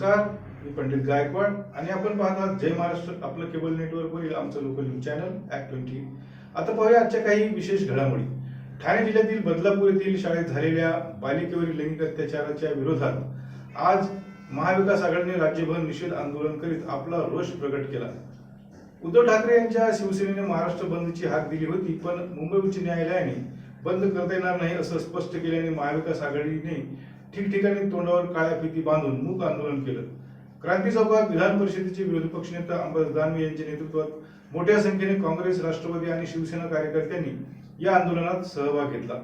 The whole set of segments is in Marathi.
नमस्कार मी पंडित गायकवाड आणि आपण पाहतात जय महाराष्ट्र आपलं केबल नेटवर्कवरील आमचं local news channel act twenty आता पाहूया आजच्या काही विशेष घडामोडी. ठाणे जिल्ह्यातील बदलापूर येथील शाळेत झालेल्या बालिकेवरील लैंगिक अत्याचाराच्या विरोधात आज महाविकास आघाडीने राज्यभर निषेध आंदोलन करीत आपला रोष प्रकट केला. उद्धव ठाकरे यांच्या शिवसेनेने महाराष्ट्र बंदची हाक दिली होती पण मुंबई उच्च न्यायालयाने बंद करता येणार नाही असं स्पष्ट केल्याने महाविकास आघाडीने ठिकठिकाणी तोंडावर काळ्या फिती बांधून मूक आंदोलन केलं. क्रांती चौकात विधान परिषदेचे विरोधी पक्षनेता अंबादास दानवे यांच्या नेतृत्वात मोठ्या संख्येने काँग्रेस राष्ट्रवादी आणि शिवसेना कार्यकर्त्यांनी या आंदोलनात सहभाग घेतला.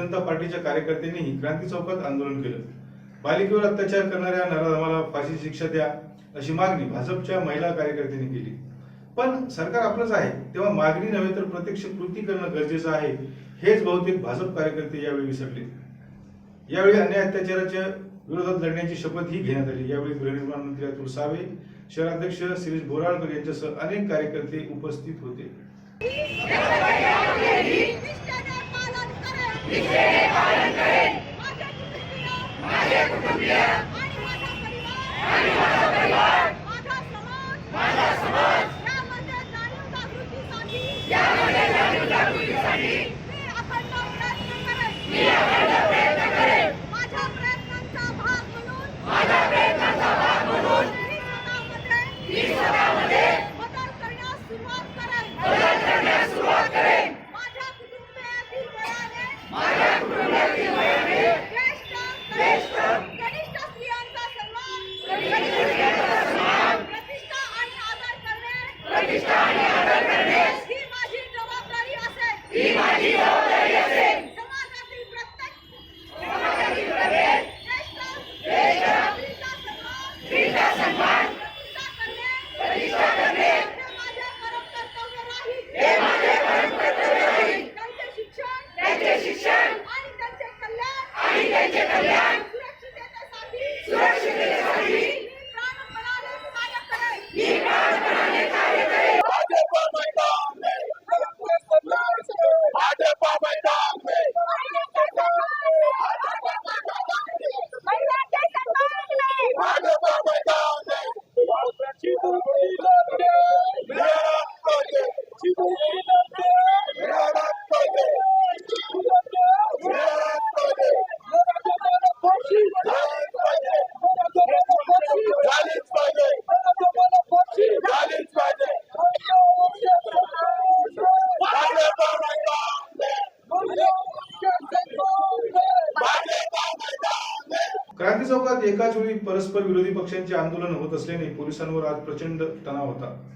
भारतीय जनता पार्टीच्या कार्यकर्त्यांनीही क्रांती चौकात आंदोलन केलं. बालिकेवर अत्याचार करणाऱ्या नराधमाला फाशी शिक्षा द्या अशी मागणी भाजपच्या महिला कार्यकर्त्यांनी केली. पण सरकार आपलंच आहे तेव्हा मागणी नव्हे तर प्रत्यक्ष कृती करणं गरजेचं आहे हेच बहुतेक भाजप कार्यकर्ते यावेळी विसरले. यावेळी अन्याय अत्याचाराच्या विरोधात लढण्याची शपथ ही घेण्यात आली. यावेळी गृहनिर्माण मंत्री अतुल सावे शहराध्यक्ष शिरीष बोराळकर यांच्यासह अनेक कार्यकर्ते उपस्थित होते. Maria Cumbia. क्रांती चौकात एकाच वेळी परस्पर विरोधी पक्षांचे आंदोलन होत असल्याने पोलिसांवर आज प्रचंड तणाव होता.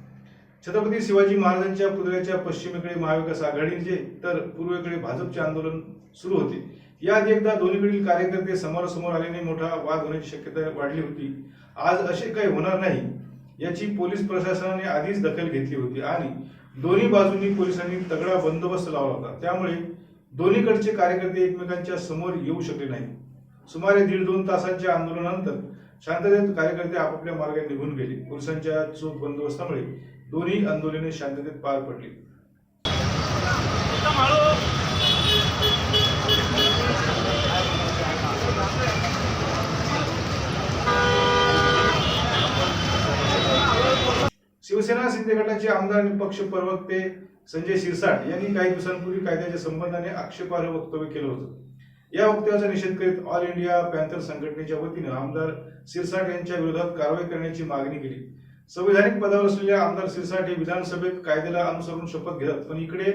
छत्रपती शिवाजी महाराजांच्या पुतळ्याच्या पश्चिमेकडे महाविकास आघाडीचे तर पूर्वेकडे भाजपचे आंदोलन सुरू होते. याआधी एकदा दोन्हीकडील कार्यकर्ते समोरासमोर आल्याने मोठा वाद होण्याची शक्यता वाढली होती. आज असे काही होणार नाही याची पोलीस प्रशासनाने आधीच दखल घेतली होती आणि दोन्ही बाजूंनी पोलिसांनी तगडा बंदोबस्त लावला होता. त्यामुळे दोन्हीकडचे कार्यकर्ते एकमेकांच्या समोर येऊ शकले नाही सुमारे दीड दोन तासांच्या आंदोलनानंतर शांततेत कार्यकर्ते आपापल्या मार्गाने निघून गेले. पोलिसांच्या चोख बंदोबस्तामुळे दोन्ही आंदोलने शांततेत पार पडली. शिवसेना शिंदे गटाचे आमदार आणि पक्ष प्रवक्ते संजय शिरसाट यांनी काही दिवसांपूर्वी कायद्याच्या संबंधाने आक्षेपार्ह वक्तव्य केलं होतं. या वक्तव्याचा निषेध करीत ऑल इंडिया पॅन्थर संघटनेच्या वतीनं आमदार सिरसाट यांच्या विरोधात कारवाई करण्याची मागणी केली. संविधानिक पदावर असलेल्या आमदार सिरसाट हे विधानसभेत कायद्याला अनुसरून शपथ घेतात पण इकडे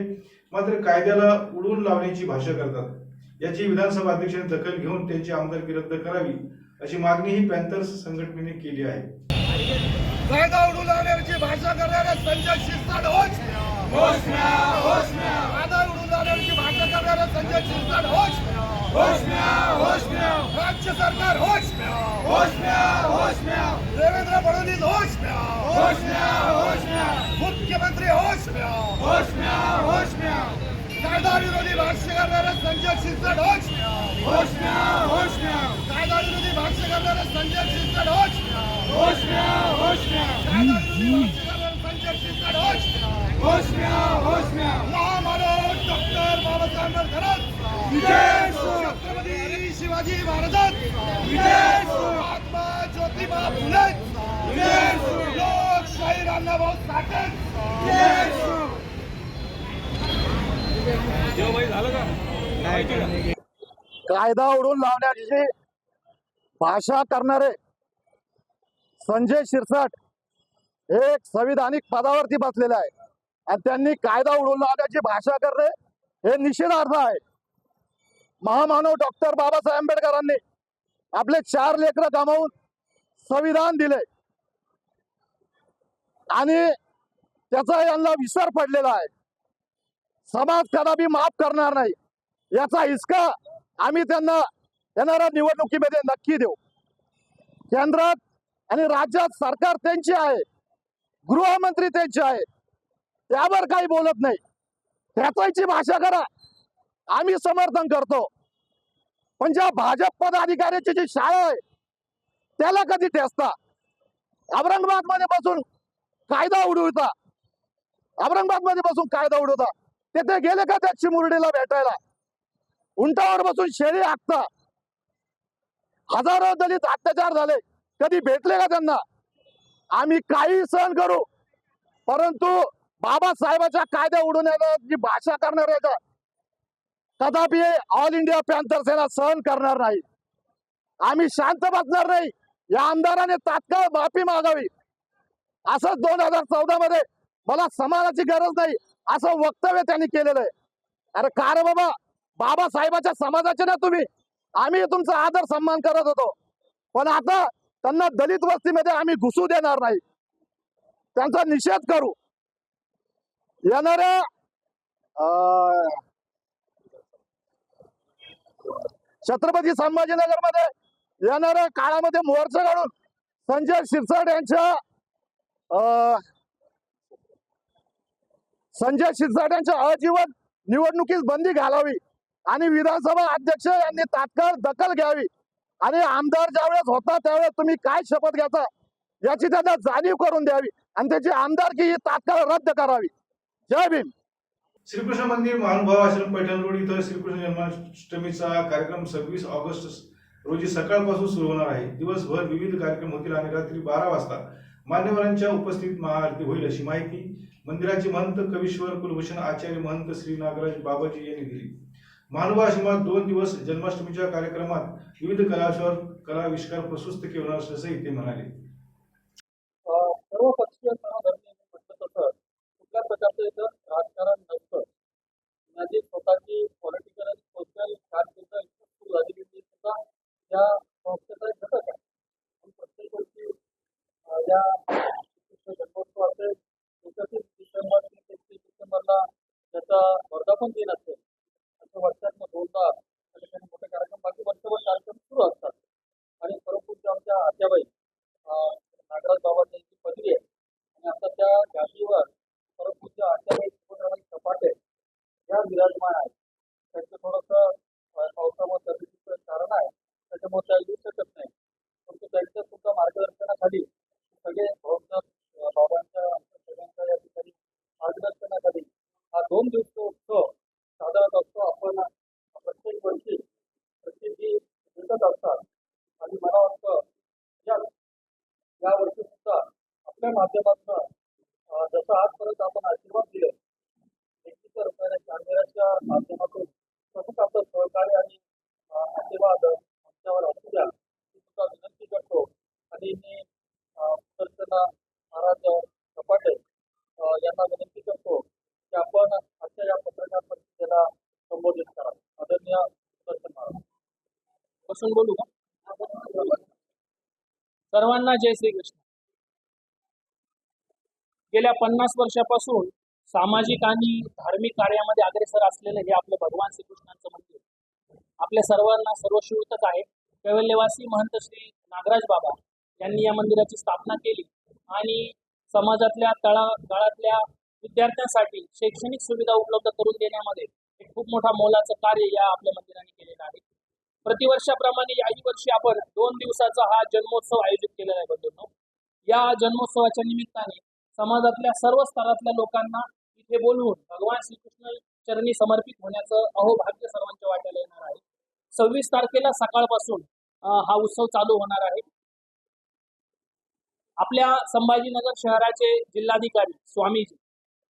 मात्र कायद्याला उडवून लावण्याची भाषा करतात. याची विधानसभा अध्यक्षांनी दखल घेऊन त्यांची आमदारकी रद्द करावी अशी मागणी ही पॅन्थर्स संघटनेने केली आहे. कायदा उडून लावण्याची भाषा करणाऱ्या संजय शिरसाट होच. कायदा उडून लावण्याची भाषा करणाऱ्या संजय शिरसाट म्या राज्य सरकार म्या देवेंद्र फडणवीस म्या मुख्यमंत्री होश म्या. कायदा विरोधी भाष्य करणाऱ्या संजय शिरसाट होश म्या होश म्या होश म्या. कायदा विरोधी भाष्य करणाऱ्या संजय शिरसाट होश म्या होश म्या. होश म्या कायदा विरोधी भाष्य करणाऱ्या संजय शिरसाट होश म्या होश म्या होश म्या. महामानव डॉक्टर बाबासाहेब आंबेडकरांचा विजय छत्रपती शिवाजी महाराजांचा विजय महात्मा ज्योतिबा फुलेंचा विजय लोकशाही साठेंचा विजय कायदा उडून लावण्याची भाषा करणारे संजय शिरसाट हे एक संविधानिक पदावरती बसलेले आहे. आणि त्यांनी कायदा उडून लावण्याची भाषा करणे हे निषेधार्थ आहे. महामानव डॉक्टर बाबासाहेब आंबेडकरांनी आपले चार लेकरं गमावून संविधान दिले. आणि त्याचा यांना विसर पडलेला आहे. समाज कदापि माफ करणार नाही. याचा हिसका आम्ही त्यांना येणाऱ्या निवडणुकीमध्ये नक्की देऊ. केंद्रात आणि राज्यात सरकार त्यांचे आहे गृहमंत्री त्यांचे आहे त्यावर काही बोलत नाही. त्याचाची भाषा करा. आम्ही समर्थन करतो. पण ज्या भाजप पदाधिकाऱ्याची जी शाळा आहे त्याला कधी ठेचता? औरंगाबादमध्ये बसून कायदा उडवता. औरंगाबादमध्ये बसून कायदा उडवता. तेथे गेले का त्या चिमुरडीला भेटायला? उंटावर बसून शेळी हाकता. हजारो दलित अत्याचार झाले. कधी भेटले का त्यांना? आम्ही काही सहन करू. परंतु बाबासाहेबाच्या कायद्या उडून जी भाषा करणार आहे कदापि ऑल इंडिया पॅन्थर सेना सहन करणार नाही. आम्ही शांत बसणार नाही. या आमदाराने तात्काळ माफी मागावी. असंच दोन हजार चौदा मध्ये मला समाजाची गरज नाही. असं वक्तव्य त्यांनी केलेलं आहे. अरे का रे बाबा? बाबासाहेबाच्या समाजाचे ना तुम्ही. आम्ही तुमचा आदर सन्मान करत होतो. पण आता त्यांना दलित वस्तीमध्ये आम्ही घुसू देणार नाही. त्यांचा निषेध करू. येणाऱ्या अं, छत्रपती संभाजीनगरमध्ये येणाऱ्या काळामध्ये मोर्चा काढून संजय शिरसाट यांच्या अं, संजय शिरसाट यांच्या अजीवन निवडणुकीस बंदी घालावी आणि विधानसभा अध्यक्ष यांनी तात्काळ दखल घ्यावी. आणि आमदार ज्यावेळेस होता त्यावेळेस तुम्ही काय शपथ घ्यायचा याची त्यांना जाणीव करून द्यावी आणि त्याची आमदारकी ही तात्काळ रद्द करावी. जय भीम. श्रीकृष्ण मंदिर महानुभाव आश्रम पैठण रोड इथं श्रीकृष्ण जन्माष्टमीचा कार्यक्रम सव्वीस ऑगस्ट रोजी सकाळपासून सुरू होणार आहे. दिवसभर विविध कार्यक्रम होतील आणि रात्री बारा वाजता मान्यवरांच्या उपस्थित महाआरती होईल अशी माहिती मंदिराचे महंत कवीश्वर कुलभूषण आचार्य महंत श्री नागराज बाबाजी यांनी दिली. महानुभाव आश्रमात दोन दिवस जन्माष्टमीच्या कार्यक्रमात विविध कलाश्वर कलाविष्कार प्रशस्त केले असल्याचंही असंही ते म्हणाले सर्व पक्षीय धर्मीय म्हटलं तसं कुठल्या प्रकारचं इथं राजकारण नसतं माझी स्वतःची पॉलिटिकल आणि सोशल कारकीर्द इतकी सुरू झालेली ती सुद्धा या संस्थेचा एक घटक आहे पण प्रत्येक गोष्टी अं, या विशिष्ट जन्मोत्सव असेल एकतीस डिसेंबर ते एकतीस त्याचा वर्धापन दिन असेल असं. वर्षातनं दोनदा त्या ठिकाणी मोठे कार्यक्रम बाकी वर्षभर कार्यक्रम सुरू असतात. आणि परंतु आमच्या आत्याबाई नागराज बाबा यांची पदवी आहे आणि आता त्या गादीवर परमपूज्य आत्याबाई शिवराम सपाटे या विराजमान आहेत. त्यांचं थोडंसं पावसामुळे तब्येतीचं कारण आहे. त्याच्यामुळे त्या येऊ शकत नाही. परंतु त्यांच्या सुद्धा मार्ग सगळे भवनाथ अं, बाबांच्या आमच्या सगळ्यांच्या या ठिकाणी मार्गदर्शनाखाली हा दोन दिवस उत्सव साजरा करतो आपण प्रत्येक वर्षी प्रसिद्धी भेटत असतात. आणि मला वाटतं या या वर्षी सुद्धा आपल्या माध्यमातून जसं आजपर्यंत आपण आशीर्वाद दिले एकवीस रुपयाच्या माध्यमातून तसंच आपलं सहकार्य आणि आशीर्वाद आमच्यावर असू द्या ही सुद्धा विनंती करतो. आणि मी अं, सुदर्शना महाराज सपाटे यांना विनंती करतो की आपण आजच्या या पत्रकार परिषदेला संबोधित करा. आदरणीय सुदर्शन महाराज. बसून बोलू का? सर्वांना जय श्री कृष्ण गेल्या पन्नास वर्षापासून सामाजिक आणि धार्मिक कार्यामध्ये अग्रेसर असलेलं हे आपलं भगवान श्रीकृष्णांचं मंदिर. आपल्या सर्वांना सर्वश्रुतच आहे. कैवल्यवासी महंत श्री नागराज बाबा यांनी या मंदिराची स्थापना केली आणि समाजातल्या तळा तळातल्या विद्यार्थ्यांसाठी शैक्षणिक सुविधा उपलब्ध करून देण्यामध्ये एक खूप मोठा मोलाचं कार्य या आपल्या मंदिराने केलेलं आहे. प्रतिवर्षाप्रमाणे याही वर्षी आपण दोन दिवसाचा हा जन्मोत्सव आयोजित केलेला आहे बंधूंनो. या जन्मोत्सवाच्या निमित्ताने समाजातल्या सर्व स्तरातल्या लोकांना इथे बोलवून भगवान श्रीकृष्ण चरणी समर्पित होण्याचं अहोभाग्य सर्वांच्या वाट्याला येणार आहे. सव्वीस तारखेला सकाळपासून हा उत्सव चालू होणार आहे. आपल्या संभाजीनगर शहराचे जिल्हाधिकारी स्वामीजी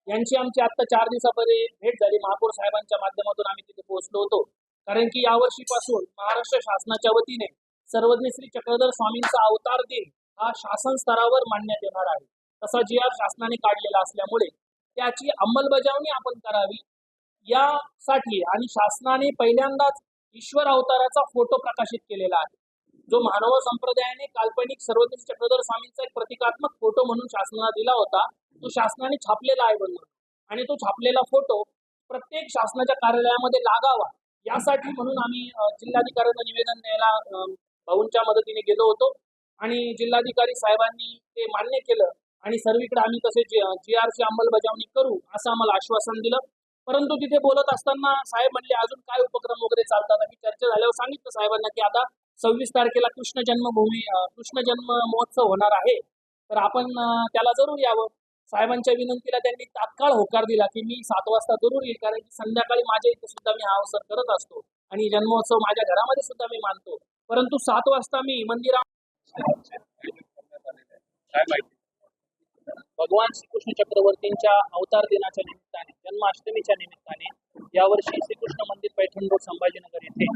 यांची आमची आत्ता चार दिवसापूर्वी भेट झाली. महापौर साहेबांच्या माध्यमातून आम्ही तिथे पोहोचलो होतो. कारण की यावर्षीपासून महाराष्ट्र शासनाच्या वतीने सर्वज्ञ श्री चक्रधर स्वामींचा अवतार दिन हा शासन स्तरावर मांडण्यात येणार आहे. तसा जी आर शासनाने काढलेला असल्यामुळे त्याची अंमलबजावणी आपण करावी. यासाठी आणि शासनाने पहिल्यांदाच ईश्वर अवताराचा फोटो प्रकाशित केलेला आहे. जो मानव संप्रदायाने काल्पनिक सर्वज्ञ चक्रधर स्वामींचा एक प्रतिकात्मक फोटो म्हणून शासनाला दिला होता तो शासनाने छापलेला आहे बनवून आणि तो छापलेला फोटो प्रत्येक शासनाच्या कार्यालयामध्ये लागावा यासाठी म्हणून आम्ही जिल्हाधिकाऱ्यांना निवेदन द्यायला भाऊंच्या मदतीने गेलो होतो. आणि जिल्हाधिकारी साहेबांनी ते मान्य केलं. आणि सर्वीकडे आम्ही तसे जी आरची अंमलबजावणी करू असं आम्हाला आश्वासन दिलं. परंतु तिथे बोलत असताना साहेब म्हणले अजून काय उपक्रम वगैरे चालतात? आम्ही चर्चा झाल्यावर सांगितलं साहेबांना की आता सव्वीस तारखेला कृष्ण जन्मभूमी कृष्ण जन्म महोत्सव होणार आहे. तर आपण त्याला जरूर यावं. साहेबांच्या विनंतीला त्यांनी तात्काळ होकार दिला की मी सात वाजता जरूर येईल कारण की संध्याकाळी माझ्या इथे सुद्धा मी हा अवसर करत असतो आणि जन्मोत्सव माझ्या घरामध्ये सुद्धा मी मानतो. परंतु सात वाजता मी मंदिरा भगवान श्रीकृष्ण चक्रवर्तींच्या अवतार दिनाच्या निमित्ताने जन्माष्टमीच्या निमित्ताने यावर्षी श्रीकृष्ण मंदिर पैठण रोड संभाजीनगर येथे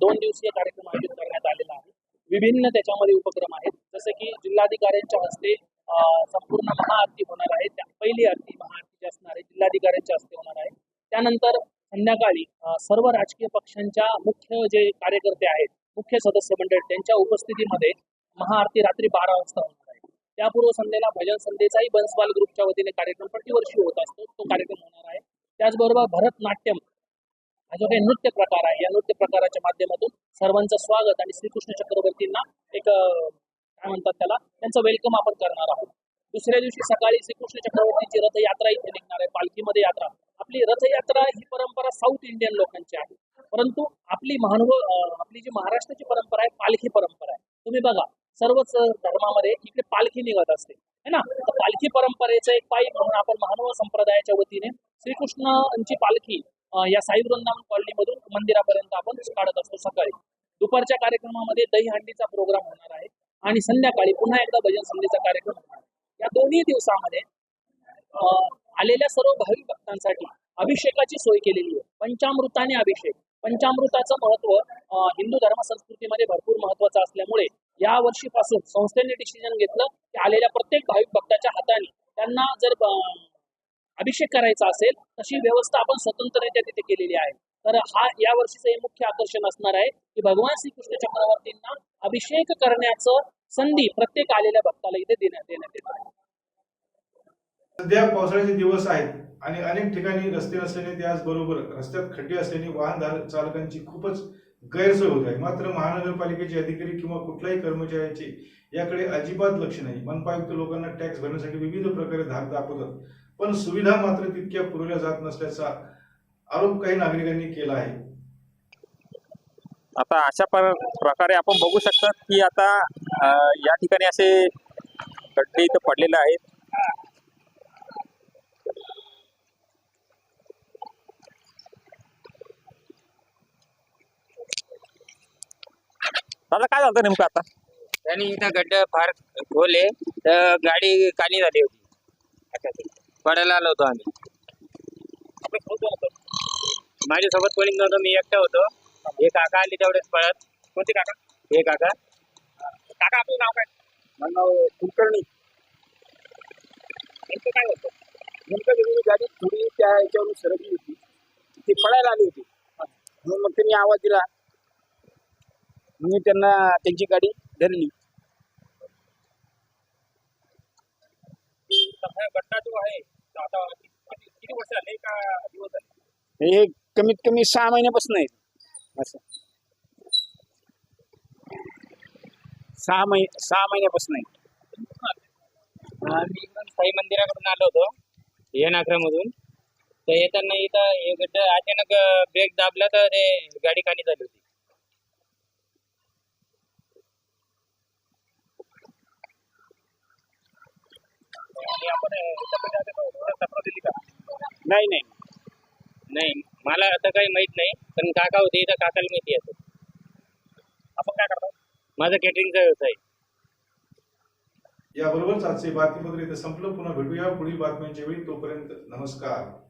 दोन दिवसीय कार्यक्रम आयोजित करण्यात आलेला आहे. विभिन्न त्याच्यामध्ये उपक्रम आहेत. जसे की जिल्हाधिकाऱ्यांच्या हस्ते संपूर्ण महाआरती होणार आहे. त्या पहिली आरती महाआरती जी असणार आहे. जिल्हाधिकाऱ्यांच्या हस्ते होणार आहे. त्यानंतर संध्याकाळी सर्व राजकीय पक्षांच्या मुख्य जे कार्यकर्ते आहेत मुख्य सदस्य मंडळ त्यांच्या उपस्थितीमध्ये महाआरती रात्री बारा वाजता होणार आहे. त्यापूर्व पूर्वसंध्येला भजन संध्येचाही बन्सवाल ग्रुपच्या वतीने कार्यक्रम प्रतिवर्षी होत असतो. तो कार्यक्रम होणार आहे. त्याचबरोबर भरतनाट्यम हा जो काही नृत्य प्रकार आहे या नृत्य प्रकाराच्या माध्यमातून सर्वांचं स्वागत आणि श्रीकृष्ण चक्रवर्तींना एक काय म्हणतात त्याला? त्यांचं वेलकम आपण करणार आहोत. दुसऱ्या दिवशी सकाळी श्रीकृष्ण चक्रवर्तीची रथयात्रा इथे निघणार आहे पालखीमध्ये यात्रा. आपली रथयात्रा ही परंपरा साऊथ इंडियन लोकांची आहे. परंतु आपली महानुभव आपली जी महाराष्ट्राची परंपरा आहे पालखी परंपरा आहे. तुम्ही बघा सर्वच धर्मामध्ये इकडे पालखी निघत असते. है ना? तर पालखी परंपरेचं एक पायी म्हणून आपण महानुभाव संप्रदायाच्या वतीने श्रीकृष्णांची पालखी या साई वृंदावन कॉलनीमधून मंदिरापर्यंत आपण काढत असतो सकाळी. दुपारच्या कार्यक्रमामध्ये दहीहंडीचा प्रोग्राम होणार आहे. आणि संध्याकाळी पुन्हा एकदा भजन संध्येचा कार्यक्रम होणार. या दोन्ही दिवसामध्ये अं, आलेल्या सर्व भाविक भक्तांसाठी अभिषेकाची सोय केलेली आहे. पंचामृताने अभिषेक. पंचामृताचं महत्त्व हिंदू धर्म संस्कृतीमध्ये भरपूर महत्वाचं असल्यामुळे या वर्षीपासून संस्थेने डिसिजन घेतलं की आलेल्या प्रत्येक भाविक भक्ताच्या हाताने त्यांना जर अं, अभिषेक करायचा असेल तशी व्यवस्था आपण स्वतंत्ररित्या तिथे केलेली आहे. तर हा या वर्षीचं हे मुख्य आकर्षण असणार आहे की भगवान श्रीकृष्ण चक्रवर्तींना अभिषेक करण्याचं संधी प्रत्येक आलेल्या भक्ताला इथे देण्यात देण्यात आहे. सध्या पावसाळ्याचे दिवस आहेत आणि अनेक ठिकाणी रस्ते नसल्याने त्याचबरोबर रस्त्यात खड्डे असल्याने वाहन चालकांची खूपच गैरसोय होत आहे. मात्र महानगरपालिकेचे अधिकारी किंवा कुठल्याही कर्मचाऱ्याचे याकडे अजिबात लक्ष नाही. मनपायुक्त लोकांना टॅक्स भरण्यासाठी विविध प्रकारे धाक दाखवतात. पण सुविधा मात्र तितक्या पुरवल्या जात नसल्याचा आरोप काही नागरिकांनी केला आहे. आता अशा पर- प्रकारे आपण बघू शकतात की आता या ठिकाणी असे खड्डे इथं पडलेले आहेत. दादा काय झालं नेमकं आता? आणि इथं गड्डा फार खोल आहे तर गाडी खाली झाली होती. पडायला आलो होतो आम्ही. माझ्यासोबत कोणी नव्हतं मी एकटा होतो. हे काका आले तेवढेच पळत. कोणते काका? हे काका. काका आपलं नाव काय? माझं नाव कुलकर्णी. नेमकं काय होतं? नेमकं गेलेली गाडी थोडी त्या याच्यावरून सरकली होती. ती पळायला आली होती. म्हणून मग त्यांनी आवाज दिला. मी त्यांना त्यांची गाडी धरली. गड्डा जो आहे आता किती वर्ष आले का दिवस झाले हे कमीत कमी सहा महिन्यापासून आहे. असं. सहा महिने सहा महिन्यापासून आहे. आम्ही इकडून साई मंदिराकडून आलो होतो नागरामधून तर येताना इथं हे गड्ड अचानक ब्रेक दाबला तर ते गाडी खाली झाली होती. आपण नाही. नाही. मला आता काही माहीत नाही पण काका होते इथं काकाला माहिती आहे. आपण काय करतो? माझा केटरिंगचा व्यवसाय आहे. याबरोबरच आजचे बातमीपत्र इथं संपलं. पुन्हा भेटूया. पुढील बातम्यांच्या वेळी. तोपर्यंत नमस्कार.